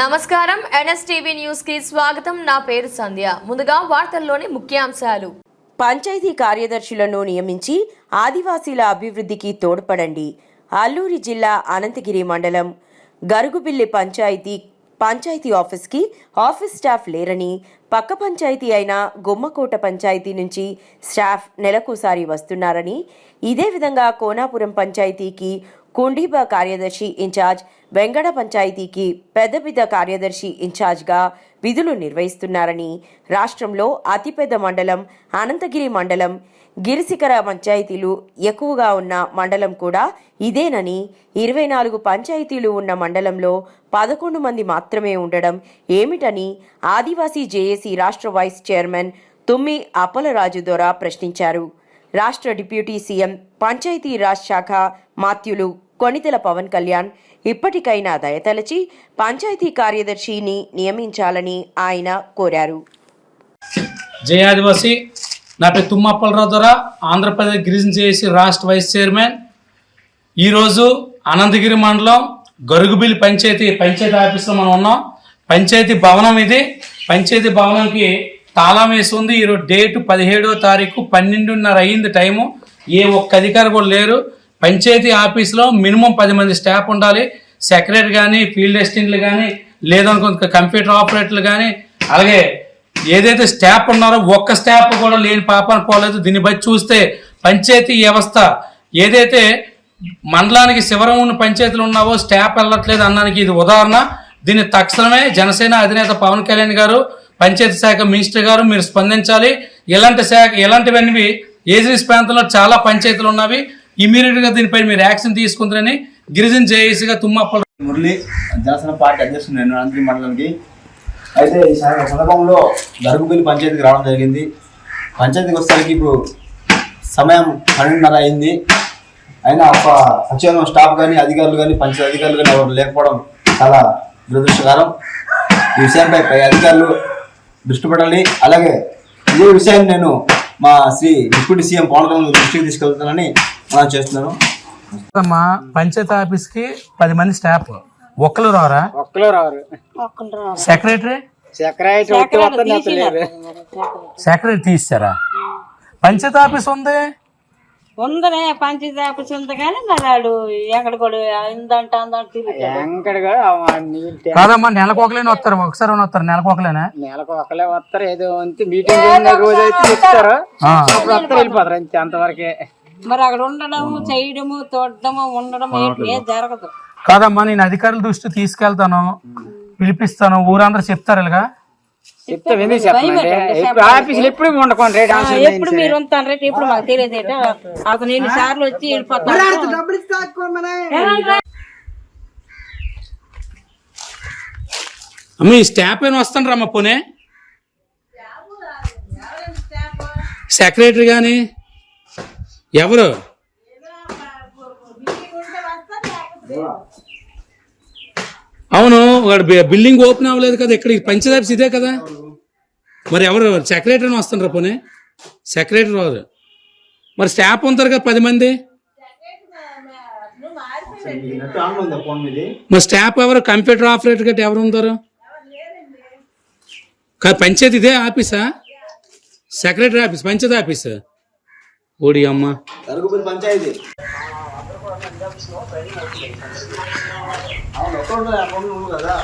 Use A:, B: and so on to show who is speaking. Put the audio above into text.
A: నమస్కారం. ఎన్ఎస్టీవీ న్యూస్కి స్వాగతం. నా పేరు సంధ్య. ముందుగా వార్తల్లోని ముఖ్యాంశాలు.
B: పంచాయతీ కార్యదర్శులను నియమించి ఆదివాసీల అభివృద్ధికి తోడ్పడండి. అల్లూరి జిల్లా అనంతగిరి మండలం గరుగుబిల్లి పంచాయతీ పంచాయతీ ఆఫీస్కి ఆఫీస్ స్టాఫ్ లేరని పక్క పంచాయతీ అయిన గుమ్మకోట పంచాయతీ నుంచి స్టాఫ్ నెలకోసారి వస్తున్నారని ఇదే విధంగా కోనాపురం పంచాయతీకి కుండీబా కార్యదర్శి ఇన్ఛార్జ్ వెంగడ పంచాయతీకి పెద్దబిద్ద కార్యదర్శి ఇన్ఛార్జ్గా విధులు నిర్వహిస్తున్నారని రాష్ట్రంలో అతిపెద్ద మండలం అనంతగిరి మండలం గిరిశిఖర పంచాయతీలు ఎక్కువగా ఉన్న మండలం కూడా ఇదేనని ఇరవై నాలుగు పంచాయతీలు ఉన్న మండలంలో పదకొండు మంది మాత్రమే ఉండడం ఏమిటని ఆదివాసీ జేఏసీ రాష్ట్ర వైస్ చైర్మన్ తుమ్మి అప్పలరాజు ద్వారా ప్రశ్నించారు. రాష్ట్ర డిప్యూటీ సీఎం పంచాయతీరాజ్ శాఖ మాత్యులు కొనితెల పవన్ కళ్యాణ్ ఇప్పటికైనా దయతలచి పంచాయతీ కార్యదర్శిని నియమించాలని ఆయన కోరారు.
C: జయ ఆదివాసి. నా పేరు తుమ్మప్పలరావు ద్వారా ఆంధ్రప్రదేశ్ గిరిజన చేసి రాష్ట్ర వైస్ చైర్మన్. ఈరోజు అనంతగిరి మండలం గరుగుబిల్లి పంచాయతీ పంచాయతీ ఆఫీస్లో మనం ఉన్నాం. పంచాయతీ భవనం ఇది. పంచాయతీ భవనంకి తాళం వేసి ఉంది ఈరోజు డేటు పదిహేడో తారీఖు పన్నెండున్నర అయ్యింది టైము. ఏ ఒక్క అధికారి కూడా లేరు. పంచాయతీ ఆఫీస్లో మినిమం పది మంది స్టాఫ్ ఉండాలి. సెక్రటరీ కానీ ఫీల్డ్ అసిస్టెంట్లు కానీ లేదనుకో కంప్యూటర్ ఆపరేటర్లు కానీ అలాగే ఏదైతే స్టాఫ్ ఉన్నారో ఒక్క స్టాఫ్ కూడా లేని పాపన పోలేదు. దీన్ని బట్టి చూస్తే పంచాయతీ వ్యవస్థ ఏదైతే మండలానికి శివరం ఉన్న పంచాయతీలు ఉన్నావో స్టాఫ్ వెళ్ళట్లేదు అన్నానికి ఇది ఉదాహరణ. దీన్ని తక్షణమే జనసేన అధినేత పవన్ కళ్యాణ్ గారు పంచాయతీ శాఖ మినిస్టర్ గారు మీరు స్పందించాలి. ఇలాంటి శాఖ ఇలాంటివన్నీ ఏజెన్సీ ప్రాంతంలో చాలా పంచాయతీలు ఉన్నవి. ఇమీడియట్గా దీనిపై మీరు యాక్షన్ తీసుకుంటారని గిరిజన జేఏసీగా తుమ్మప్పలు
D: మురళి జనసేన పార్టీ అధ్యక్షుడు నేను అనంతగిరి మండలానికి. అయితే ఈ సందర్భంలో గరుగుబిల్లి పంచాయతీకి రావడం జరిగింది. పంచాయతీకి వచ్చేసరికి ఇప్పుడు సమయం పన్నెండున్నర అయింది. అయినా ఒక సచివాలయం స్టాఫ్ కానీ అధికారులు కానీ పంచాయతీ అధికారులు కానీ ఎవరు లేకపోవడం చాలా దురదృష్టకరం. ఈ విషయంపై పై అధికారులు దృష్టి పెట్టాలి. అలాగే ఇదే విషయాన్ని నేను మా శ్రీ డిప్యూటీ సీఎం పవన్ కళ్యాణ్ దృష్టికి తీసుకెళ్తానని మనం చేస్తున్నాను.
C: అమ్మా పంచాయతీ ఆఫీస్కి పది మంది స్టాఫ్. ఒక్కరు రారా?
E: ఒక్కలో రారు.
C: సెక్రటరీ?
E: సెక్రటరీ
C: సెక్రటరీ తీస్తారా పంచాయతీ ఆఫీస్ ఉంది.
F: ఉందనే పంచాయతీ ఆఫీస్ ఉంది కానీ మరి వాడు ఎక్కడ కూడా ఇందంట అందంట
C: కాదమ్మా వస్తారు ఒకసారి వస్తారు నెలకు ఒకలేనా
E: నెలకు ఒకలే వస్తారు ఏదో అంతే మీటింగ్ రోజు అయితే చెప్తారు. అప్పుడు వస్తారు వెళ్ళిపోతారు అంతే అంతవరకే.
F: మరి అక్కడ ఉండడము చేయడము తోడము ఉండడం ఏం జరగదు.
C: కాదమ్మా నేను అధికారుల దృష్టి తీసుకెళ్తాను పిలిపిస్తాను ఊరందరూ చెప్తారు ఇలాగా.
E: చెప్తాం ఎందుకు చెప్పండి ఇప్పుడు ఆఫీసులు ఎప్పుడు ఉండకండి రేట్
F: ఎప్పుడు మీరు ఉంటారు రేటు ఎప్పుడు మాకు తెలియదు ఏటో. అతను ఎన్ని సార్లు వచ్చి వెళ్ళిపోతాడు
C: అమ్మ ఈ స్టాఫ్ అయినా వస్తాను రమ్మ పోనే సెక్రటరీ కానీ ఎవరు అవును వాడు బిల్డింగ్ ఓపెన్ అవ్వలేదు కదా ఇక్కడ ఈ ఆఫీస్ ఇదే కదా? మరి ఎవరు సెక్రటరీని వస్తాను పోనీ? సెక్రటరీ వారు. మరి స్టాఫ్ ఉంటారు కదా పది మంది? మరి స్టాఫ్ ఎవరు? కంప్యూటర్ ఆపరేటర్ గట్టి ఎవరు ఉంటారు? పంచాయతీ ఇదే ఆఫీసా? Secretary office panchayat office. ఓడి అమ్మ
D: గరుగుబిల్లి పంచాయతీ అకౌంట్ ఉంది కదా.